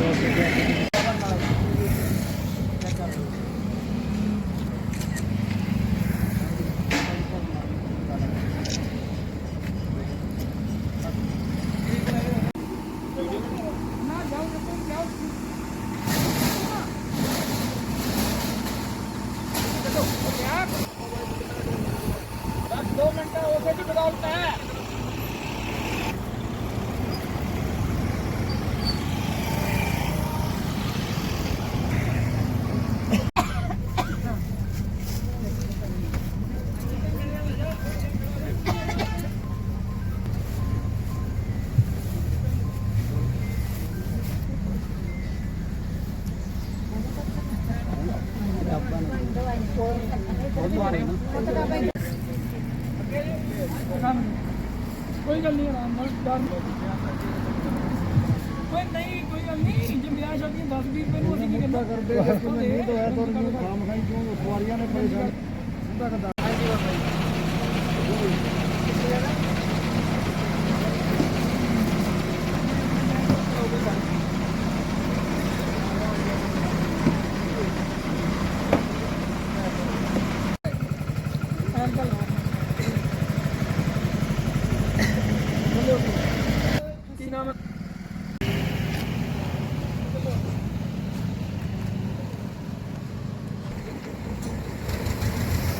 Gracias. ਉਸੇ ਦੀ ਬਦੌਲਤ ਹੈ ਕੋਈ ਗੱਲ ਨਹੀਂ ਆਰਾਮ ਨਾਲ ਡਰ ਕੋਈ ਨਹੀਂ ਕੋਈ ਗੱਲ ਨਹੀਂ ਜੇ ਵਿਆਹ ਸ਼ਾਦੀ 10 20 ਰੁਪਏ ਨੂੰ ਅਸੀਂ ਕੀ ਕਰਨਾ? ਕਰਦੇ ਨਹੀਂ ਤਾਂ ਹੈ ਤੋਂ ਖਾਮ ਖਾਈ ਕਿਉਂ? ਸਵਾਰੀਆਂ ਨੇ ਪਰੇਸ਼ਾਨ। ਸਿੱਧਾ ਕਰਦਾ। ਕੀ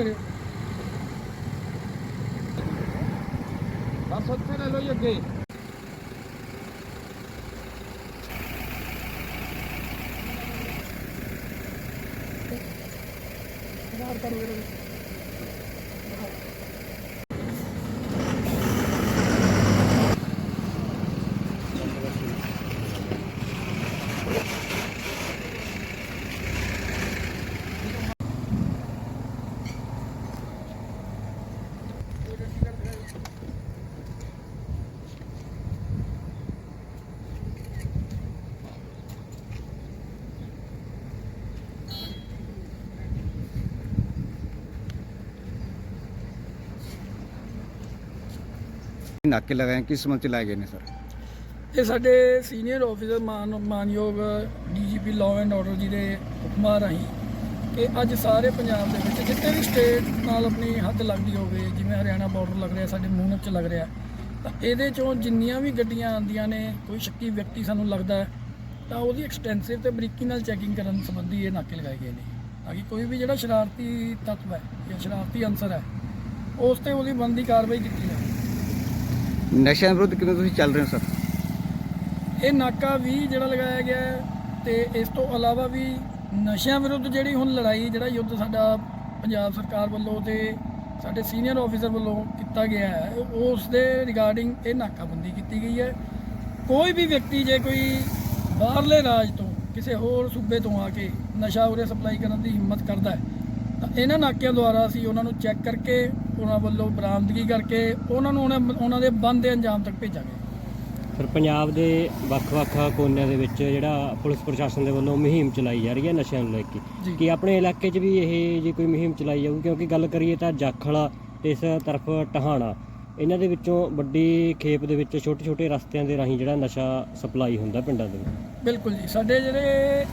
Gracias. ਨਾਕੇ ਲਗਾਏ ਕਿਸ ਸੰਬੰਧ ਚ ਲਾਏ ਗਏ ਨੇ ਸਰ? ਇਹ ਸਾਡੇ ਸੀਨੀਅਰ ਆਫੀਸਰ ਮਾਨ, ਮਾਨਯੋਗ ਡੀਜੀਪੀ ਲਾਅ ਐਂਡ ਆਰਡਰ ਜੀ ਦੇ ਹੁਕਮਾਂ ਰਾਹੀਂ ਕਿ ਅੱਜ ਸਾਰੇ ਪੰਜਾਬ ਦੇ ਵਿੱਚ ਜਿੱਥੇ ਵੀ ਸਟੇਟ ਨਾਲ ਆਪਣੀ ਹੱਦ ਲੱਗਦੀ ਹੋਵੇ, ਜਿਵੇਂ ਹਰਿਆਣਾ ਬਾਰਡਰ ਲੱਗ ਰਿਹਾ, ਸਾਡੇ ਮੂੰਹ ਚ ਲੱਗ ਰਿਹਾ, ਤਾਂ ਇਹਦੇ ਚੋਂ ਜਿੰਨੀਆਂ ਵੀ ਗੱਡੀਆਂ ਆਉਂਦੀਆਂ ਨੇ, ਕੋਈ ਸ਼ੱਕੀ ਵਿਅਕਤੀ ਸਾਨੂੰ ਲੱਗਦਾ ਤਾਂ ਉਹਦੀ ਐਕਸਟੈਂਸਿਵ ਤੇ ਬਰੀਕੀ ਨਾਲ ਚੈਕਿੰਗ ਕਰਨ ਸੰਬੰਧੀ ਇਹ ਨਾਕੇ ਲਗਾਏ ਗਏ ਨੇ। ਤਾਂ ਕਿ ਕੋਈ ਵੀ ਜਿਹੜਾ ਸ਼ਰਾਰਤੀ ਤੱਤਵ ਹੈ ਜਾਂ ਸ਼ਰਾਰਤੀ ਅੰਸਰ ਹੈ, ਉਸ ਤੇ ਉਹਦੀ ਬਣਦੀ ਕਾਰਵਾਈ ਕੀਤੀ ਨਸ਼ਿਆਂ ਵਿਰੁੱਧ ਕਿਵੇਂ ਤੁਸੀਂ ਚੱਲ ਰਹੇ ਹੋ ਸਰ? ਇਹ ਨਾਕਾ ਵੀ ਜਿਹੜਾ ਲਗਾਇਆ ਗਿਆ ਹੈ ਤੇ ਇਸ ਤੋਂ ਇਲਾਵਾ ਵੀ ਨਸ਼ਿਆਂ ਵਿਰੁੱਧ ਜਿਹੜੀ ਹੁਣ ਲੜਾਈ, ਜਿਹੜਾ ਯੁੱਧ ਸਾਡਾ ਪੰਜਾਬ ਸਰਕਾਰ ਵੱਲੋਂ ਤੇ ਸਾਡੇ ਸੀਨੀਅਰ ਆਫੀਸਰ ਵੱਲੋਂ ਕੀਤਾ ਗਿਆ ਹੈ, ਉਸ ਦੇ ਰਿਗਾਰਡਿੰਗ ਇਹ ਨਾਕਾਬੰਦੀ ਕੀਤੀ ਗਈ ਹੈ। ਕੋਈ ਵੀ ਵਿਅਕਤੀ ਜੇ ਕੋਈ ਬਾਹਰਲੇ ਰਾਜ ਤੋਂ, ਕਿਸੇ ਹੋਰ ਸੂਬੇ ਤੋਂ ਆ ਕੇ ਨਸ਼ਾ ਉਰੇ ਸਪਲਾਈ ਕਰਨ ਦੀ ਹਿੰਮਤ ਕਰਦਾ ਹੈ ਤਾਂ ਇਹਨਾਂ ਨਾਕਿਆਂ ਦੁਆਰਾ ਅਸੀਂ ਉਹਨਾਂ ਨੂੰ ਚੈੱਕ ਕਰਕੇ ਉਹਨਾਂ ਵੱਲੋਂ ਬਰਾਮਦਗੀ ਕਰਕੇ ਉਹਨਾਂ ਨੂੰ ਉਹਨਾਂ ਉਹਨਾਂ ਦੇ ਬੰਦ ਦੇ ਅੰਜਾਮ ਤੱਕ ਭੇਜਾਂਗੇ। ਸਰ ਪੰਜਾਬ ਦੇ ਵੱਖ-ਵੱਖ ਕੋਨਿਆਂ ਦੇ ਵਿੱਚ ਜਿਹੜਾ ਪੁਲਿਸ ਪ੍ਰਸ਼ਾਸਨ ਦੇ ਵੱਲੋਂ ਮੁਹਿੰਮ ਚਲਾਈ ਜਾ ਰਹੀ ਹੈ ਨਸ਼ਿਆਂ ਨੂੰ ਲੈ ਕੇ। ਜੀ। ਕੀ ਆਪਣੇ ਇਲਾਕੇ 'ਚ ਵੀ ਇਹ ਜੇ ਕੋਈ ਮੁਹਿੰਮ ਚਲਾਈ ਜਾਊਗੀ ਕਿਉਂਕਿ ਗੱਲ ਕਰੀਏ ਤਾਂ ਜਾਖਲ ਤੇ ਇਸ ਤਰਫ ਟਹਾਣਾ ਇਹਨਾਂ ਦੇ ਵਿੱਚੋਂ ਵੱਡੀ ਖੇਪ ਦੇ ਵਿੱਚ ਛੋਟੇ-ਛੋਟੇ ਰਸਤਿਆਂ ਦੇ ਰਾਹੀਂ ਜਿਹੜਾ ਨਸ਼ਾ ਸਪਲਾਈ ਹੁੰਦਾ ਪਿੰਡਾਂ ਦੇ ਵਿੱਚ। ਬਿਲਕੁਲ ਜੀ। ਸਾਡੇ ਜਿਹੜੇ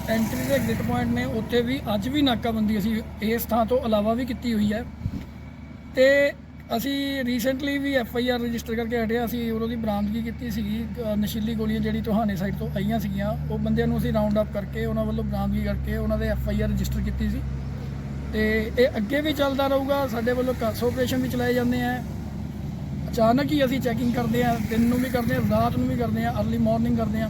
ਐਂਟਰੀ ਦੇ ਐਗਜ਼ਿਟ ਪੁਆਇੰਟ ਨੇ, ਉੱਥੇ ਵੀ ਅੱਜ ਵੀ ਨਾਕਾਬੰਦੀ ਅਸੀਂ ਇਸ ਥਾਂ ਤੋਂ ਇਲਾਵਾ ਵੀ ਕੀਤੀ ਹੋਈ ਹੈ। ਤੇ ਅਸੀਂ ਰੀਸੈਂਟਲੀ ਵੀ ਐਫ ਆਈ ਆਰ ਰਜਿਸਟਰ ਕਰਕੇ ਹਟਿਆ ਅਸੀਂ ਉਹਨਾਂ ਦੀ ਬਰਾਮਦਗੀ ਕੀਤੀ ਸੀਗੀ। ਨਸ਼ੀਲੀ ਗੋਲੀਆਂ ਜਿਹੜੀ ਤੁਹਾਨੇ ਸਾਈਡ ਤੋਂ ਆਈਆਂ ਸੀਗੀਆਂ, ਉਹ ਬੰਦਿਆਂ ਨੂੰ ਅਸੀਂ ਰਾਉਂਡ ਅਪ ਕਰਕੇ, ਉਹਨਾਂ ਵੱਲੋਂ ਬਰਾਮਦਗੀ ਕਰਕੇ ਉਹਨਾਂ ਦੇ ਐਫ ਆਈ ਆਰ ਰਜਿਸਟਰ ਕੀਤੀ ਸੀ। ਤੇ ਇਹ ਅੱਗੇ ਵੀ ਚੱਲਦਾ ਰਹੂਗਾ। ਸਾਡੇ ਵੱਲੋਂ ਕਸ ਆਪਰੇਸ਼ਨ ਵੀ ਚਲਾਏ ਜਾਂਦੇ ਆ। ਅਚਾਨਕ ਹੀ ਅਸੀਂ ਚੈਕਿੰਗ ਕਰਦੇ ਆ ਦਿਨ ਨੂੰ ਵੀ ਕਰਦੇ ਆ ਰਾਤ ਨੂੰ ਵੀ ਕਰਦੇ ਆ ਅਰਲੀ ਮਾਰਨਿੰਗ ਕਰਦੇ ਆ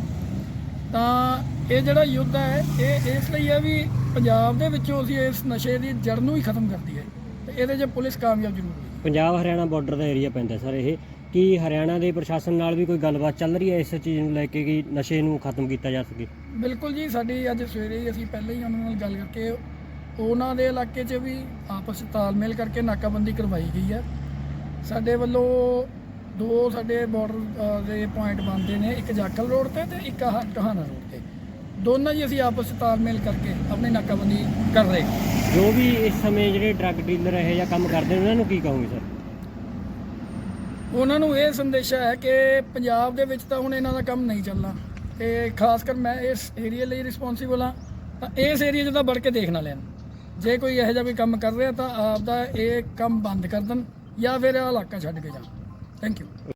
ਤਾਂ ਇਹ ਜਿਹੜਾ ਯੁੱਧ ਹੈ ਇਹ ਇਸ ਲਈ ਹੈ ਵੀ ਪੰਜਾਬ ਦੇ ਵਿੱਚੋਂ ਅਸੀਂ ਇਸ ਨਸ਼ੇ ਦੀ ਜੜ ਨੂੰ ਹੀ ਖਤਮ ਕਰ ਦਈਏ। ਤੇ ਇਹਦੇ 'ਚ ਪੁਲਿਸ ਕਾਮਯਾਬ ਜ਼ਰੂਰ ਹੋਈ ਪੰਜਾਬ ਹਰਿਆਣਾ ਬਾਰਡਰ ਦਾ ਏਰੀਆ ਪੈਂਦਾ ਸਰ ਇਹ। ਕੀ ਹਰਿਆਣਾ ਦੇ ਪ੍ਰਸ਼ਾਸਨ ਨਾਲ ਵੀ ਕੋਈ ਗੱਲਬਾਤ ਚੱਲ ਰਹੀ ਹੈ ਇਸ ਚੀਜ਼ ਨੂੰ ਲੈ ਕੇ ਕਿ ਨਸ਼ੇ ਨੂੰ ਖਤਮ ਕੀਤਾ ਜਾ ਸਕੇ? ਬਿਲਕੁਲ ਜੀ ਸਾਡੀ ਅੱਜ ਸਵੇਰੇ ਹੀ ਅਸੀਂ ਪਹਿਲਾਂ ਹੀ ਉਹਨਾਂ ਨਾਲ ਗੱਲ ਕਰਕੇ ਉਹਨਾਂ ਦੇ ਇਲਾਕੇ 'ਚ ਵੀ ਆਪਸ 'ਚ ਤਾਲਮੇਲ ਕਰਕੇ ਨਾਕਾਬੰਦੀ ਕਰਵਾਈ ਗਈ ਹੈ। ਸਾਡੇ ਵੱਲੋਂ ਦੋ ਸਾਡੇ ਬਾਰਡਰ ਦੇ ਪੁਆਇੰਟ ਬਣਦੇ ਨੇ ਇੱਕ ਜਾਖਲ ਰੋਡ ਤੇ ਤੇ ਇੱਕ ਆਹ ਰੋਡ ਤੇ। ਦੋਨਾਂ ਜੀ ਅਸੀਂ ਆਪਸ 'ਚ ਤਾਲਮੇਲ ਕਰਕੇ ਆਪਣੀ ਨਾਕਾਬੰਦੀ ਕਰ ਰਹੇ ਹਾਂ। ਜੋ ਵੀ ਇਸ ਸਮੇਂ ਜਿਹੜੇ ਡਰੱਗ ਡੀਲਰ ਇਹ ਜਾਂ ਕੰਮ ਕਰਦੇ ਨੇ ਉਹਨਾਂ ਨੂੰ ਕੀ ਕਹੋਗੇ ਸਰ? ਉਹਨਾਂ ਨੂੰ ਇਹ ਸੰਦੇਸ਼ਾ ਹੈ ਕਿ ਪੰਜਾਬ ਦੇ ਵਿੱਚ ਤਾਂ ਹੁਣ ਇਹਨਾਂ ਦਾ ਕੰਮ ਨਹੀਂ ਚੱਲਣਾ। ਤੇ ਖਾਸ ਕਰ ਮੈਂ ਇਸ ਏਰੀਆ ਲਈ ਰਿਸਪੌਂਸੀਬਲ ਹਾਂ ਤਾਂ ਇਸ ਏਰੀਆ 'ਚ ਤਾਂ ਵੜ ਕੇ ਦੇਖ ਨਾ ਲੈਣ। ਜੇ ਕੋਈ ਇਹੋ ਜਿਹਾ ਕੋਈ ਕੰਮ ਕਰ ਰਿਹਾ ਤਾਂ ਆਪ ਦਾ ਇਹ ਕੰਮ ਬੰਦ ਕਰ ਦੇਣ। ਜਾਂ ਫਿਰ ਇਹ ਇਲਾਕਾ ਛੱਡ ਕੇ ਜਾਣ ਥੈਂਕ ਯੂ